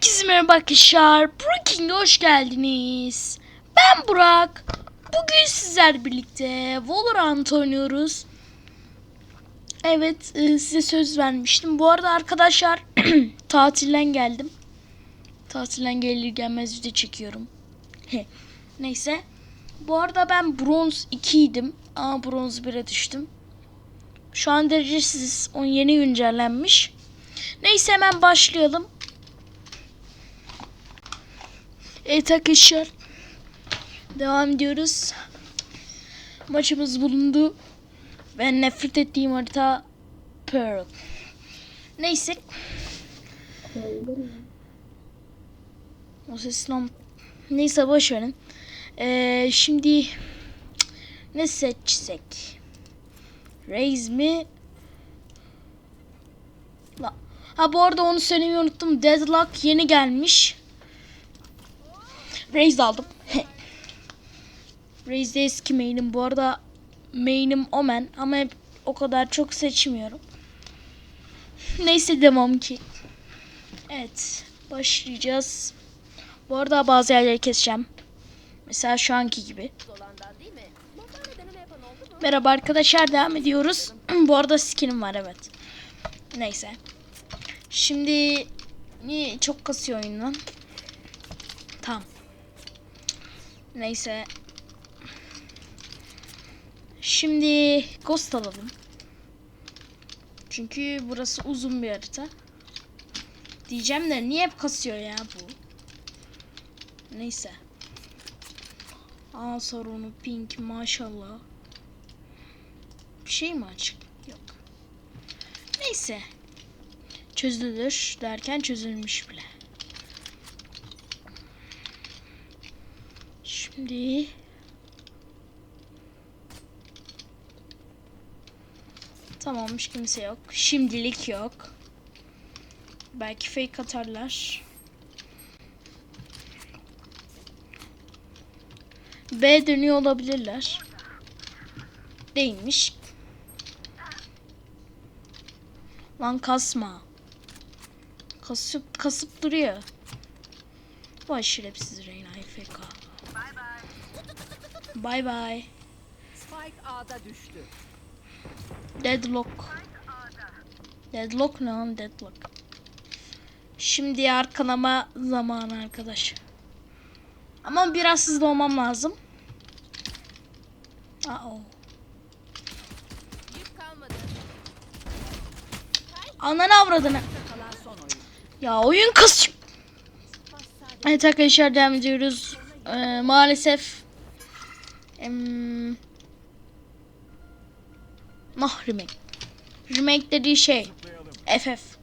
Herkese merhaba arkadaşlar. Brooking'e hoş geldiniz. Ben Burak. Bugün sizler birlikte Valorant oynuyoruz. Evet e, size söz vermiştim. Bu arada arkadaşlar tatilden geldim. Tatilden gelir gelmez video çekiyorum. Neyse. Bu arada ben bronz 2 idim. Ama bronz 1'e düştüm. Şu an derecesiz. O yeni güncellenmiş. Neyse hemen başlayalım. Evet arkadaşlar. Devam ediyoruz. Maçımız bulundu. Ben nefret ettiğim harita Pearl. Neyse. O ses lan. Neyse boş verin. Ee, şimdi ne seçsek? Raze mi? La. Ha bu arada onu söylemeyi unuttum. Deadlock yeni gelmiş. Raze aldım. Raze'de eski main'im. Bu arada main'im Omen ama hep o kadar çok seçmiyorum. Neyse demem ki. Evet. Başlayacağız. Bu arada bazı yerleri keseceğim. Mesela şu anki gibi. Merhaba arkadaşlar devam ediyoruz. Bu arada skinim var evet. Neyse. Şimdi niye çok kasıyor oyun lan? Tamam. Neyse. Şimdi Ghost alalım. Çünkü burası uzun bir harita. Diyeceğim de niye hep kasıyor ya bu? Neyse. Aa sorunu pink maşallah. Bir şey mi açık? Yok. Neyse. Çözülür derken çözülmüş bile. Şimdi Tamammış kimse yok. Şimdilik yok. Belki fake atarlar. B dönüyor olabilirler. Değilmiş. Lan kasma. Kasıp kasıp duruyor. Vay şerefsiz Reyna FK. Bye bye. Spike A'da düştü. Deadlock. Deadlock ne lan deadlock. Şimdi arkalama zamanı arkadaş. Ama biraz hızlı olmam lazım. Aa, o. Yük kalmadı. Ananı avradını. Ya oyun kasıyor. Evet arkadaşlar devam ediyoruz. Ee, maalesef em, nah remake. Remake dediği şey FF.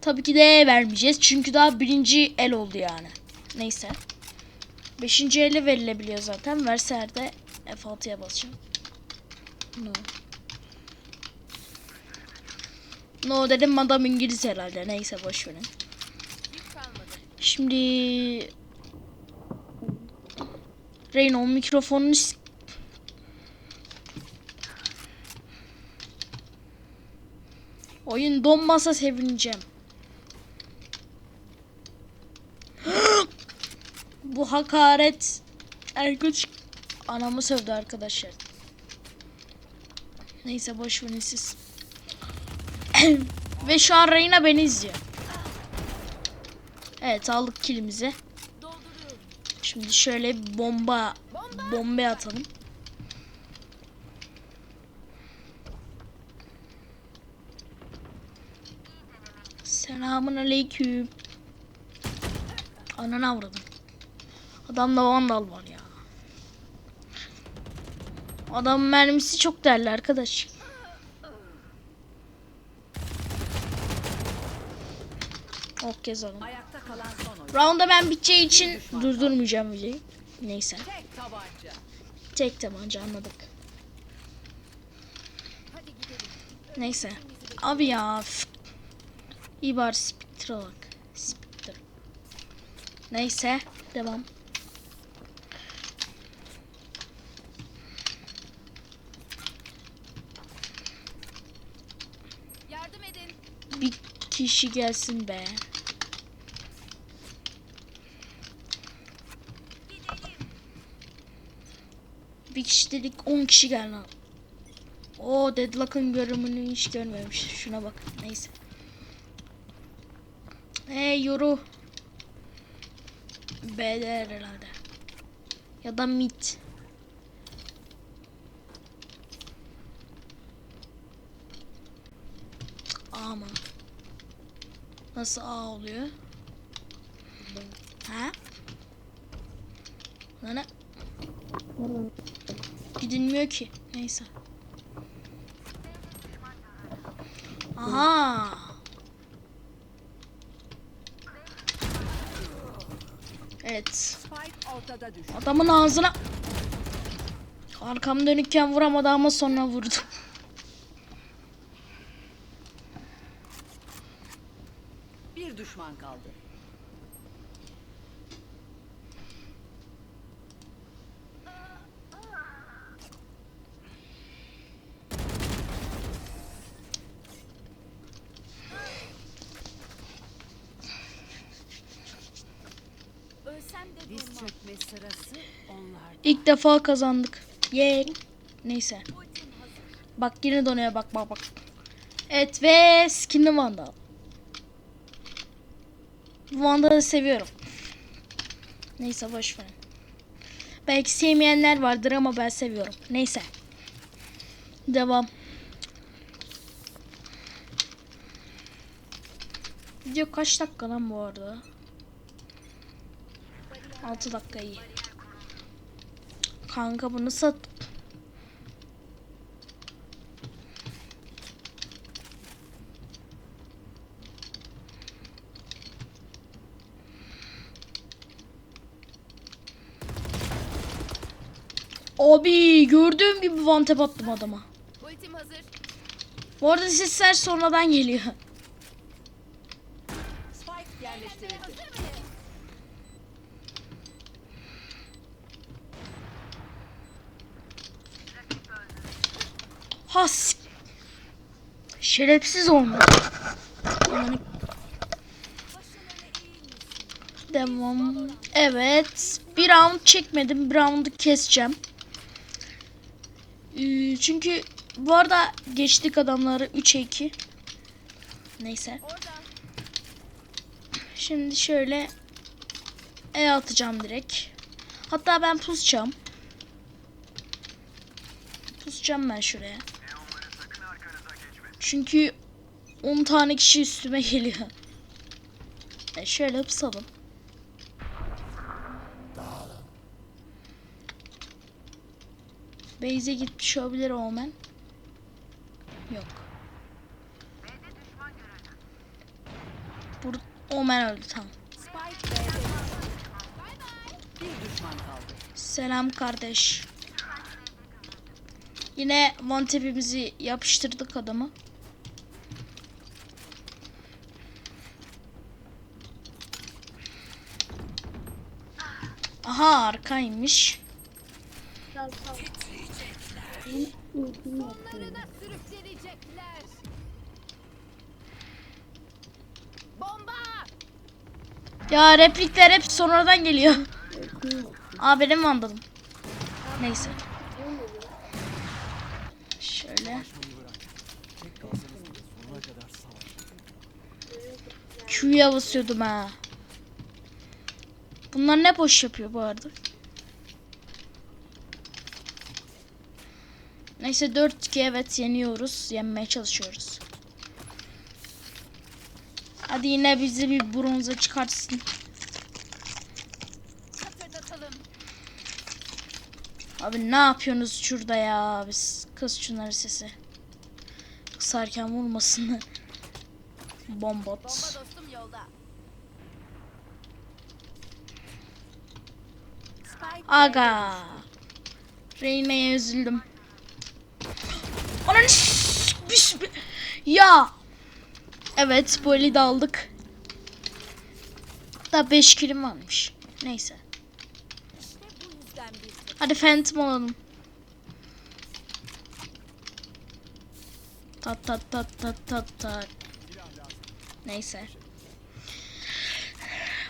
Tabii ki de vermeyeceğiz. Çünkü daha birinci el oldu yani. Neyse. Beşinci ele verilebiliyor zaten. Verseler de F6'ya basacağım. No. No dedim adam İngiliz herhalde. Neyse boş verin. Şimdi Reyna o mikrofonunu Oyun donmasa sevineceğim. Bu hakaret Erkut anamı sövdü arkadaşlar. Neyse boş verin siz. Ve şu an Reyna beni izliyor. Evet aldık kilimizi. Şimdi şöyle bir bomba bomba atalım. Selamun aleyküm. Ananı avradım. Adamda vandal var ya. Adam mermisi çok değerli arkadaş. Ok yazalım. Ayakta Round'a ben biteceği için durdurmayacağım videoyu. Neyse. Tek tabanca. Tek tabanca anladık. Neyse. Abi ya. İyi bari bak. Spectre. Neyse. Devam. Yardım edin. Bir kişi gelsin be. Bir kişi dedik 10 kişi geldi. O Deadlock'ın görümünü hiç görmemiş. Şuna bak. Neyse. Hey yoru. B'ler herhalde. Ya da mid. A mı? Nasıl A oluyor? Ha? Lan ne? Gidilmiyor ki. Neyse. Aha. Evet. Adamın ağzına Arkam dönükken vuramadı ama sonra vurdu. Bir düşman kaldı. İlk defa kazandık. Yay. Neyse. Bak yine donuyor bak bak bak. Evet ve skinli Vandal. Vandal'ı seviyorum. Neyse boş verin. Belki sevmeyenler vardır ama ben seviyorum. Neyse. Devam. Video kaç dakika lan bu arada? 6 dakika iyi. Kanka bunu sat. Abi gördüğüm gibi tap attım adama. Bu arada sesler sonradan geliyor. Spike yerleştirildi. Hazır mıyız? Has. Şerefsiz olmuş. Devam. Evet. Bir round çekmedim. Bir roundu keseceğim. Ee, çünkü bu arada geçtik adamları 3'e 2. Neyse. Şimdi şöyle E atacağım direkt. Hatta ben pusacağım. Pusacağım ben şuraya. Çünkü 10 tane kişi üstüme geliyor. E şöyle pusalım. Beyze gitmiş olabilir Omen. Yok. Bur Omen öldü kaldı. Selam kardeş. Yine one tap'imizi yapıştırdık adama. Aha arkaymış. Sürükleyecekler. Bomba. Ya replikler hep sonradan geliyor. Aa benim vandalım. Neyse. Şöyle. Q'ya basıyordum ha. Bunlar ne boş yapıyor bu arada? Neyse 4-2 evet yeniyoruz. Yenmeye çalışıyoruz. Hadi yine bizi bir bronza çıkartsın. Abi ne yapıyorsunuz şurada ya? Biz kız şunları sesi. Kısarken vurmasın. Bombot. Bomba dostum yolda. Spike Aga. Reyna'ya üzüldüm. Bis- Ya. Evet eli de aldık. Daha 5 kilim varmış. Neyse. Hadi Phantom alalım. Tat tat tat tat tat tat. Neyse.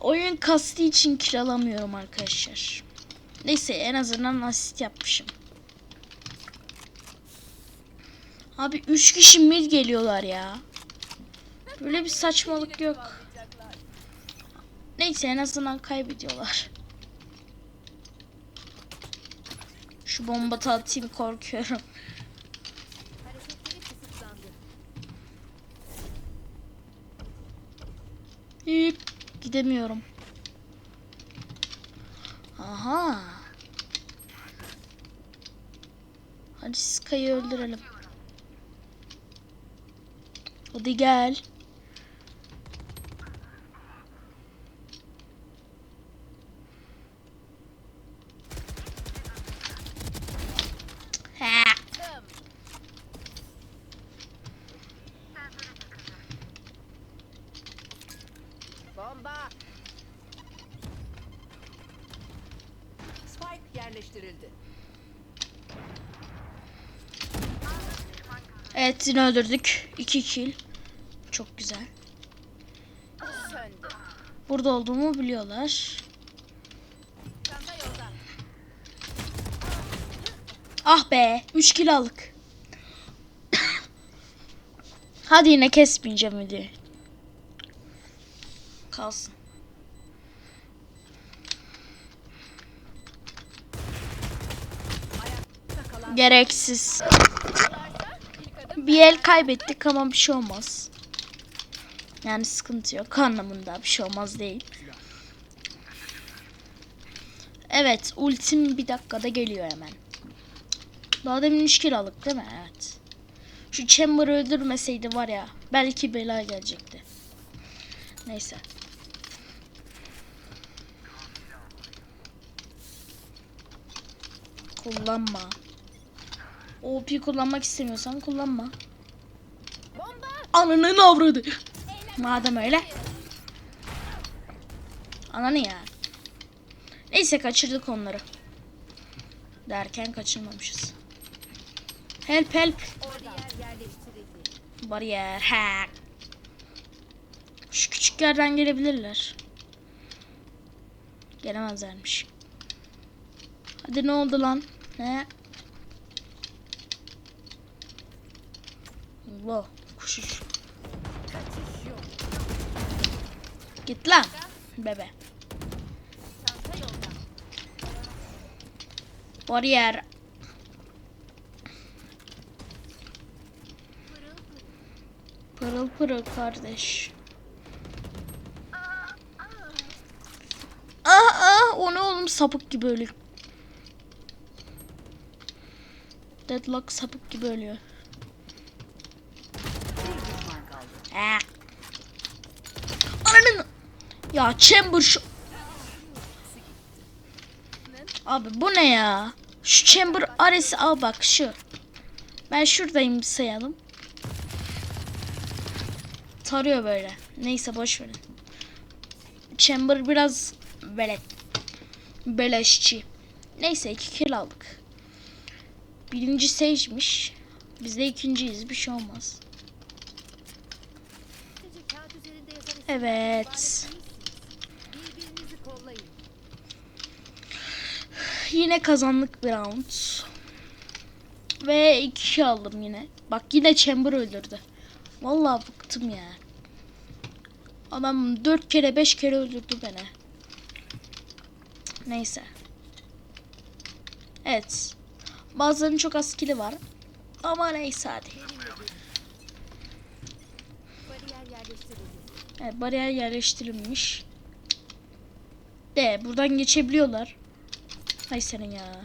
Oyun kastı için kill alamıyorum arkadaşlar. Neyse en azından asist yapmışım. Abi 3 kişi mid geliyorlar ya. Böyle bir saçmalık yok. Neyse en azından kaybediyorlar. Şu bomba atayım korkuyorum. Yip, gidemiyorum. Aha. Hadi Sky'ı öldürelim. Hadi gel. Ha. Bomba. Spike yerleştirildi. Yine öldürdük. 2 kill. Çok güzel. Burada olduğumu biliyorlar. Ah be 3 kill aldık. Hadi yine kesmeyeceğim hadi. Kalsın. Gereksiz. Bir el kaybettik ama bir şey olmaz. Yani sıkıntı yok anlamında bir şey olmaz değil. Evet ultim bir dakikada geliyor hemen. Daha demin 3 kill aldık değil mi? Evet. Şu Chamber'ı öldürmeseydi var ya belki bela gelecekti. Neyse. Kullanma. OP kullanmak istemiyorsan kullanma. Ananın avradı. Madem öyle. Ananı ya. Neyse kaçırdık onları. Derken kaçırmamışız. Help help. Bariyer. Ha. Şu küçük yerden gelebilirler. Gelemezlermiş. Hadi ne oldu lan? Ne? Kaçış yok. Git lan bebe. Bariyer. Pırıl pırıl. Kardeş. Aa, aa, o ne oğlum sapık gibi ölüyor. Deadlock sapık gibi ölüyor. Bir düşman kaldı. Aa. Ananın. Ya Chamber şu... Abi bu ne ya? Şu Chamber aresi al bak şu. Ben şuradayım sayalım. Tarıyor böyle. Neyse boş verin. Chamber biraz velet. Beleşçi. Neyse iki kill aldık. Birinci Sage'miş. Biz de ikinciyiz. Bir şey olmaz. Evet. Yine kazandık bir round. Ve iki kişi aldım yine. Bak yine Chamber öldürdü. Vallahi bıktım ya. Adam dört kere beş kere öldürdü beni. Neyse. Evet. Bazılarının çok az kili var. Ama neyse hadi. Evet, bariyer yerleştirilmiş. De buradan geçebiliyorlar. Hay senin ya.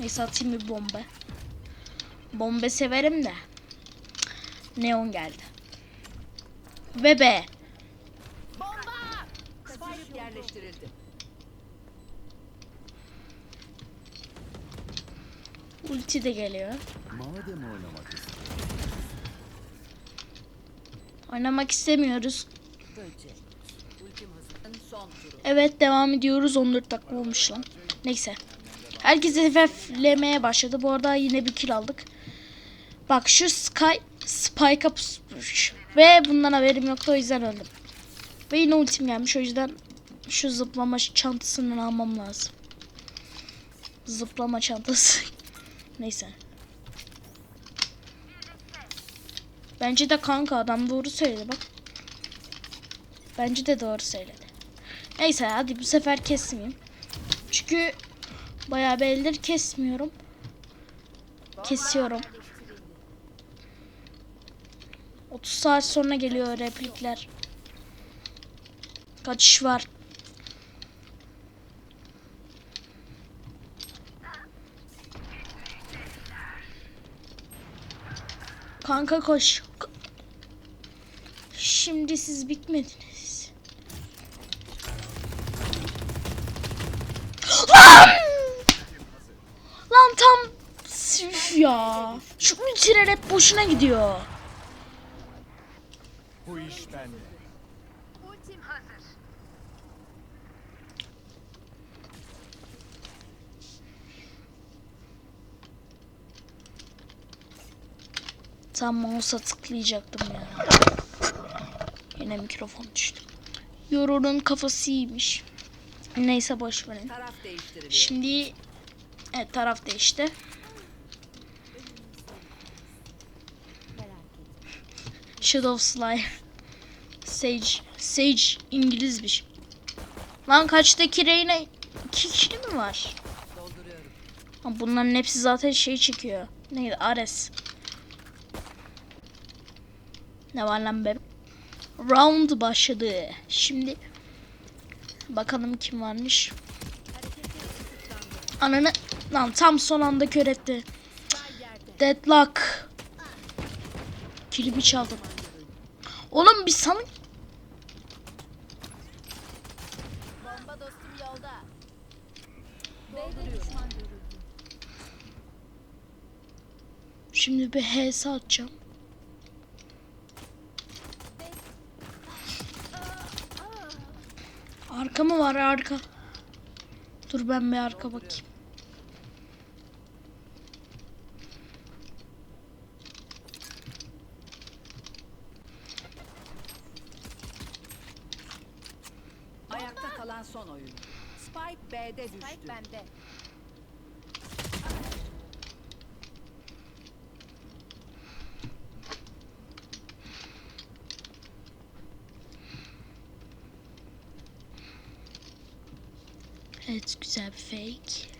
Neyse atayım bir bomba. Bomba severim de. Neon geldi. Ve be. Bomba. Spike yerleştirildi. Ulti de geliyor. Madem oynamak istiyorsun. Oynamak istemiyoruz. Evet devam ediyoruz. 14 dakika olmuş lan. Neyse. Herkes FF'lemeye başladı. Bu arada yine bir kill aldık. Bak şu Sky Spike'a pusmuş. Ve bundan haberim yoktu o yüzden öldüm. Ve yine ultim gelmiş o yüzden şu zıplama çantasını almam lazım. Zıplama çantası. Neyse. Bence de kanka adam doğru söyledi bak. Bence de doğru söyledi. Neyse hadi bu sefer kesmeyeyim. Çünkü bayağı bir eldir kesmiyorum. Kesiyorum. 30 saat sonra geliyor replikler. Kaçış var. Kanka koş. Şimdi siz bitmediniz. Ya. Şu ultiler hep boşuna gidiyor. Bu iş bende. Ultim hazır. Tam mouse'a tıklayacaktım ya. Yine mikrofon düştü. Yorunun kafası iyiymiş. Neyse boş verin. Taraf değiştiriliyor. Şimdi evet taraf değişti. Shadow Slayer. Sage. Sage İngilizmiş. Lan kaçtaki Reyna iki kişi mi var? Bunların hepsi zaten şey çekiyor. Neydi? Ares. Ne var lan be? Round başladı. Şimdi bakalım kim varmış. Ananı lan tam son anda kör etti. Deadlock. Kilimi çaldım. Oğlum bir salın. Bomba dostum yolda. Şimdi bir HS atacağım. Arka mı var arka? Dur ben bir arka bakayım. Son oyun. Spike B'de düştü. Spike bende. Evet güzel bir fake.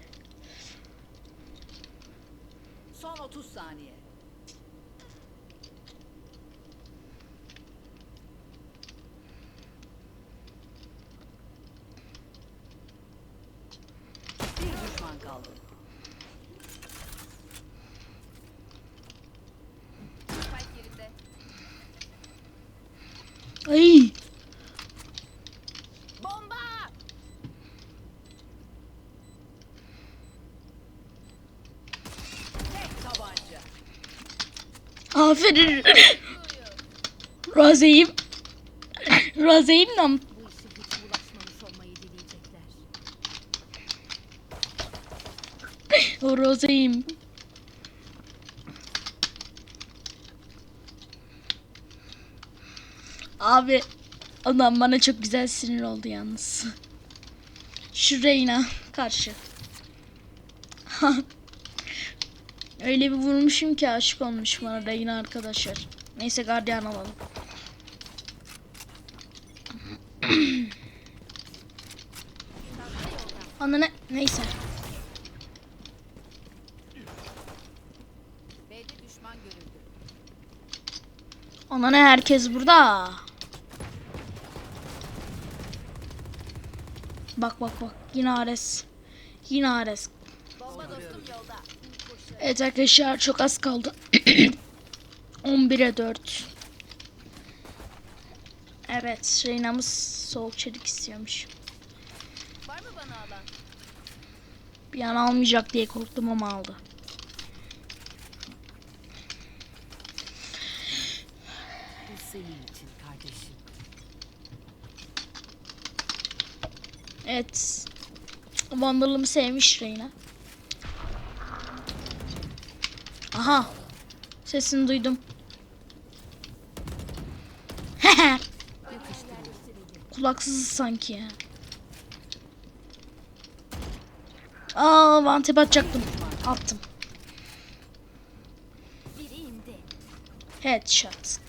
Son 30 saniye. Bir düşman kaldı. Ay Bomba! Tek tabanca. aferin. Razeyim. Razeyim lan. O Razeyim. Abi adam bana çok güzel sinir oldu yalnız. Şu Reyna karşı. Öyle bir vurmuşum ki aşık olmuş bana Reyna arkadaşlar. Neyse gardiyan alalım. Anne neyse. B'de düşman görüldü. Ne herkes burada. Bak bak bak yine Ares. Yine Ares. Evet arkadaşlar çok az kaldı. 11'e 4. Evet Reyna'mız soğuk çelik istiyormuş. Var mı bana alan? Bir an almayacak diye korktum ama aldı. Bu senin için kardeşim. Evet. Vandalımı sevmiş Reyna. Aha. Sesini duydum. Kulaksız sanki ya. Aa, vantep atacaktım. Attım. Headshot.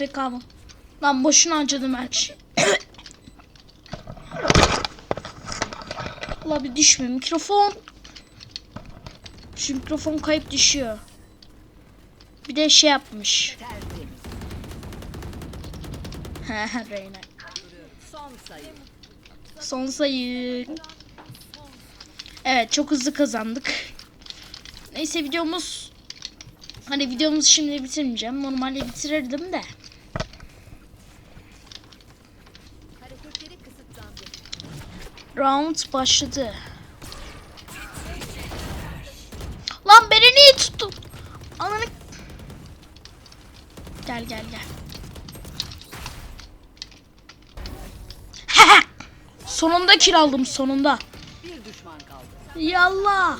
AFK mı? Lan boşuna harcadım her şeyi. Ulan bir düşme mikrofon. Şu mikrofon kayıp düşüyor. Bir de şey yapmış. Tertemiz. Reyna. Son sayı. Son sayı. Evet çok hızlı kazandık. Neyse videomuz hani videomuzu şimdi bitirmeyeceğim. Normalde bitirirdim de. Round başladı. Lan beni niye tuttun? Ananı... Gel gel gel. sonunda kill aldım sonunda. Bir düşman kaldı. Yallah.